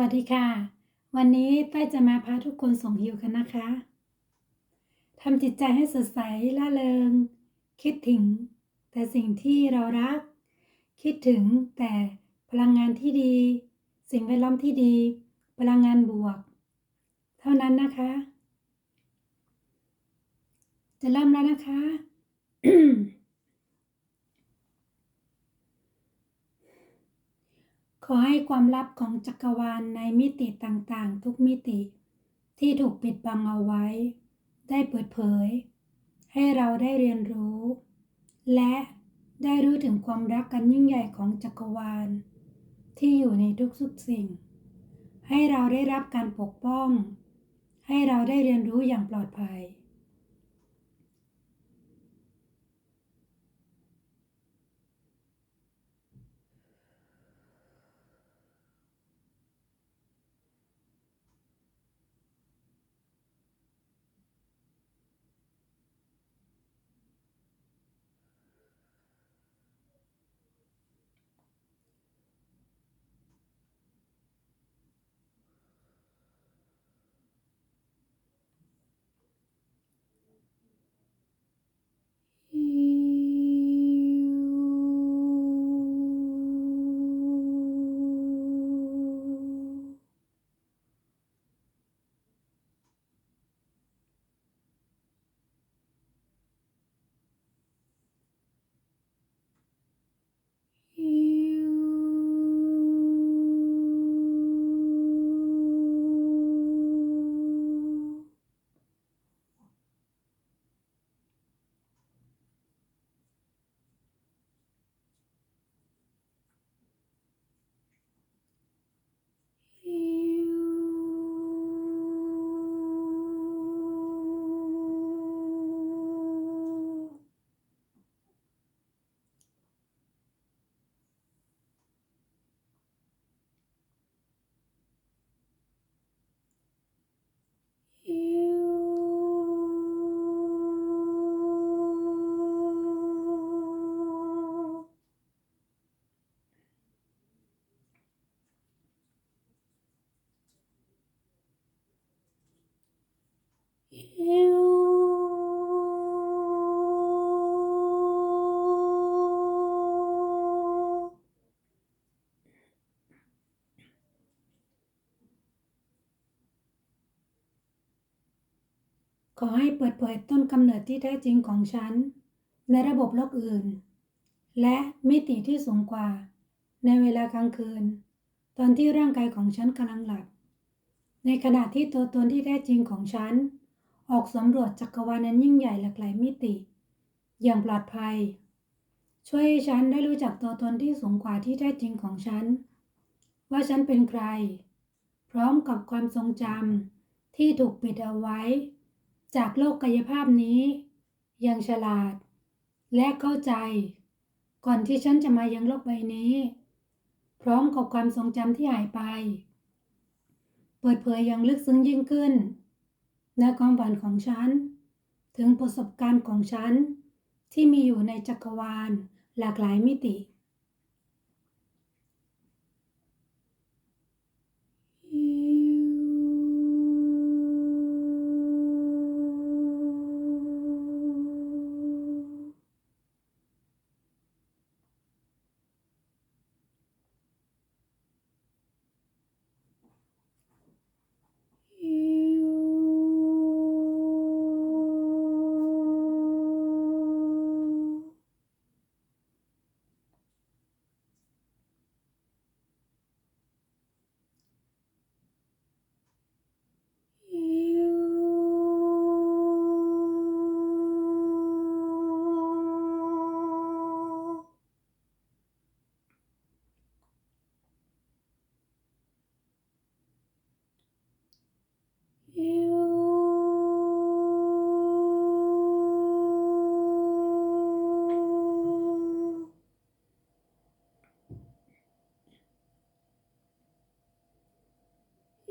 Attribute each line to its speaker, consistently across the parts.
Speaker 1: วัสดีค่ะ วันนี้ต้อยจะมาพาทุกคนส่งฮิวกันนะคะทำจิตใจให้สดใสล่าเริง คิดถึง แต่สิ่งที่เรารัก คิดถึงแต่พลังงานที่ดี สิ่งแวดล้อมที่ดี พลังงานบวก เท่านั้นนะคะ จะเริ่มแล้วนะคะ ขอให้ความลับของจักรวาลในมิติต่างๆ ทุกมิติ ที่ถูกปิดบังเอาไว้ ได้เปิดเผย ให้เราได้เรียนรู้ และได้รู้ถึงความรักกันยิ่งใหญ่ของจักรวาล ที่อยู่ในทุกๆสิ่ง ให้เราได้รับการปกป้อง ให้เราได้เรียนรู้อย่างปลอดภัย เปิดเผยต้นกำเนิดที่แท้จริงของฉัน ในระบบโลกอื่น และมิติที่สูงกว่า ในเวลากลางคืน ตอนที่ร่างกายของฉันกำลังหลับ ในขณะที่ตัวตนที่แท้จริงของฉัน ออกสำรวจจักรวาลนั้นยิ่งใหญ่หลากหลายมิติ อย่างปลอดภัย ช่วยให้ฉันได้รู้จักตัวตนที่สูงกว่าที่แท้จริงของฉัน ว่าฉันเป็นใคร พร้อมกับความทรงจำที่ถูกปิดเอาไว้ จากโลกกายภาพนี้ย่างฉลาด และเข้าใจ ก่อนที่ฉันจะมายังโลกใบนี้ พร้อมกับความทรงจำที่หายไป เปิดเผยอย่างลึกซึ้งยิ่งขึ้นในความฝันของฉัน ถึงประสบการณ์ของฉัน ที่มีอยู่ในจักรวาลหลากหลายมิติ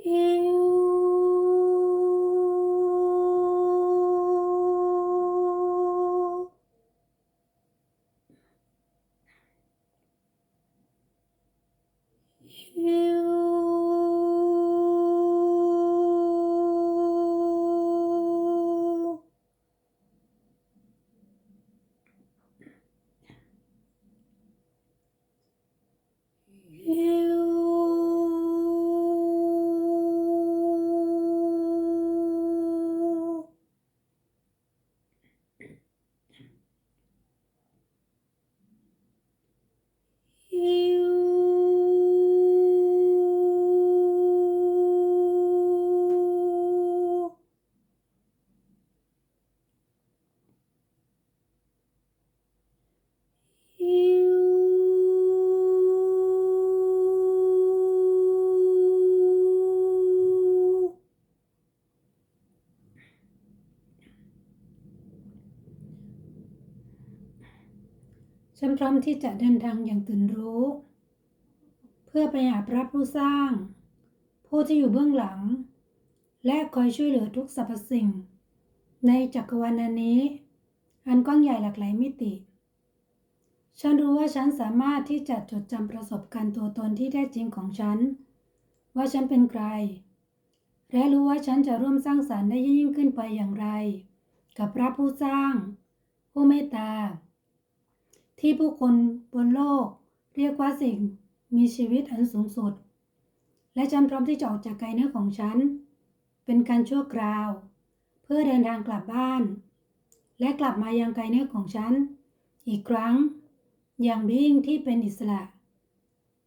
Speaker 1: 一。 ฉันพร้อมที่จะเดินทางอย่างตื่นรู้ เพื่อไปหาพระผู้สร้าง ผู้ที่อยู่เบื้องหลัง และคอยช่วยเหลือทุกสรรพสิ่ง ในจักรวาลนนี้ อันกว้างใหญ่หลากหลายมิติ ฉันรู้ว่าฉันสามารถที่จะจดจำประสบการณ์ตัวตนที่แท้จริงของฉัน ว่าฉันเป็นใคร และรู้ว่าฉันจะร่วมสร้างสารรค์ได้ยิ่งขึ้นไปอย่างไร กับพระผู้สร้าง ผู้เมตตา ที่ผู้คนบนโลก เรียกว่าสิ่งมีชีวิตอันสูงสุด และฉันพร้อมที่จะออกจากกายเนื้อของฉัน เป็นการชั่วคราว เพื่อเดินทางกลับบ้าน และกลับมายังกายเนื้อของฉัน อีกครั้ง อย่างบิ่งที่เป็นอิสระ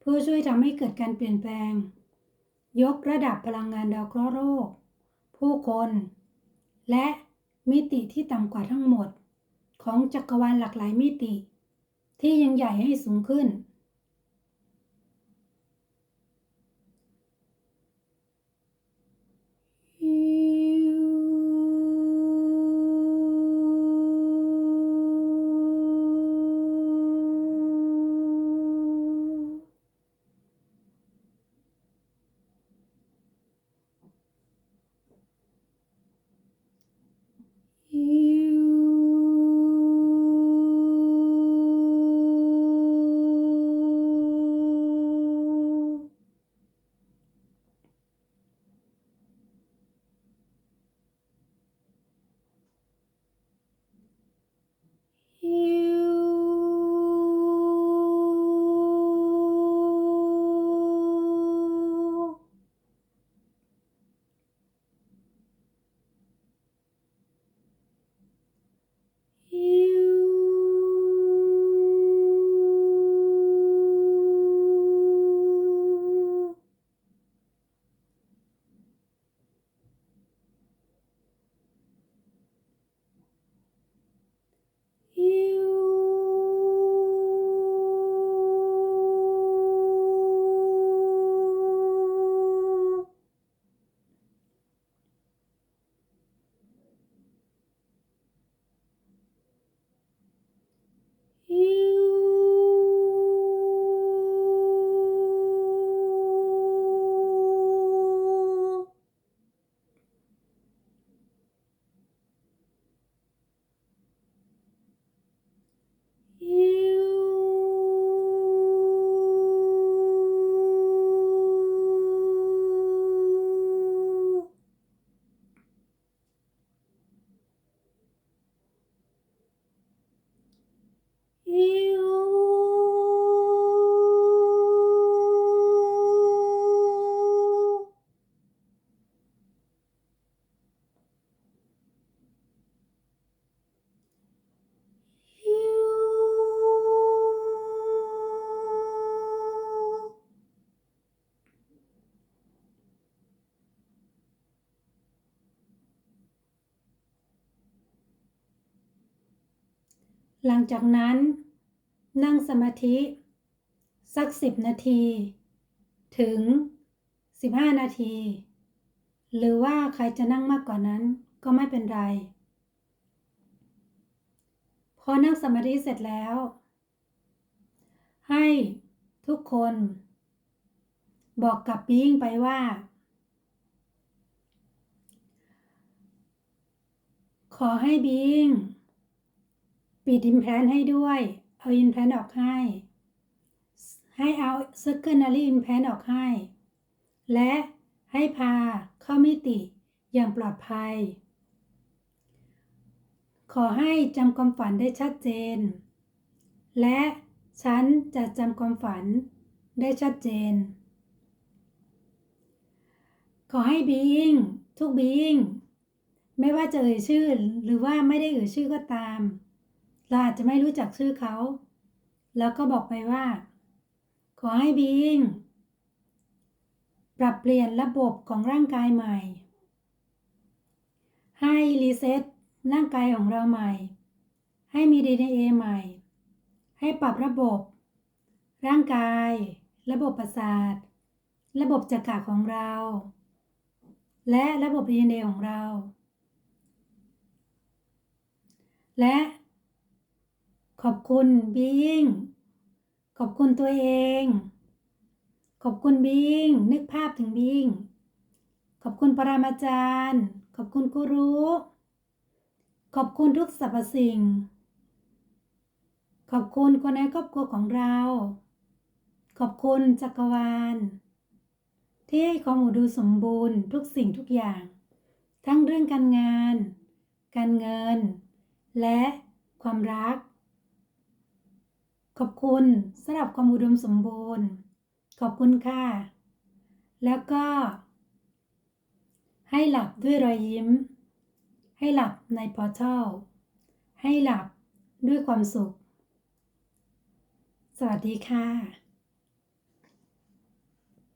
Speaker 1: เพื่อช่วยทำให้เกิดการเปลี่ยนแปลง ยกระดับพลังงานดาวเคราะห์โรคผู้คน และมิติที่ต่ำกว่าทั้งหมด ของจักรวาลหลากหลายมิติ ที่ยังใหญ่ให้สูงขึ้น หลังจากนั้น นั่งสมาธิ สักสิบนาที ถึงสิบห้านาที หรือว่าใครจะนั่งมากกว่านั้นก็ไม่เป็นไร พอนั่งสมาธิเสร็จแล้ว ให้ทุกคน บอกกับบีอิงไปว่า ขอให้บีอิง ปิดอินแพลนให้ด้วย เอาอินแพลนออกให้ ให้เอา secondary implant ออกให้ และให้พาเข้ามิติอย่างปลอดภัย ขอให้จำความฝันได้ชัดเจน และฉันจะจำความฝันได้ชัดเจน ขอให้ being ทุก being ไม่ว่าจะเอ่ยชื่อหรือว่าไม่ได้เอ่ยชื่อก็ตาม เราอาจจะไม่รู้จักชื่อเขา แล้วก็บอกไปว่า ขอให้ being ปรับเปลี่ยนระบบของร่างกายใหม่ ให้รีเซ็ตร่างกายของเราใหม่ ให้มี DNA ใหม่ ให้ปรับระบบ ร่างกาย ระบบประสาท ระบบจักระของเรา และระบบ DNA ของเรา และ ขอบคุณ being ขอบคุณตัวเอง ขอบคุณ being นึกภาพถึง being ขอบคุณปรามาจารย์ ขอบคุณกูรู้ ขอบคุณทุกสรรพสิ่ง ขอบคุณคนในครอบครัวของเรา ขอบคุณจักรวาล ที่ให้ความอุดมสมบูรณ์ทุกสิ่งทุกอย่าง ทั้งเรื่องการงาน การเงิน และความรัก ขอบคุณสำหรับความอุดมสมบูรณ์ ขอบคุณค่ะ แล้วก็ ให้หลับด้วยรอยยิ้ม ให้หลับในพอร์ทัลให้หลับด้วยความสุข สวัสดีค่ะ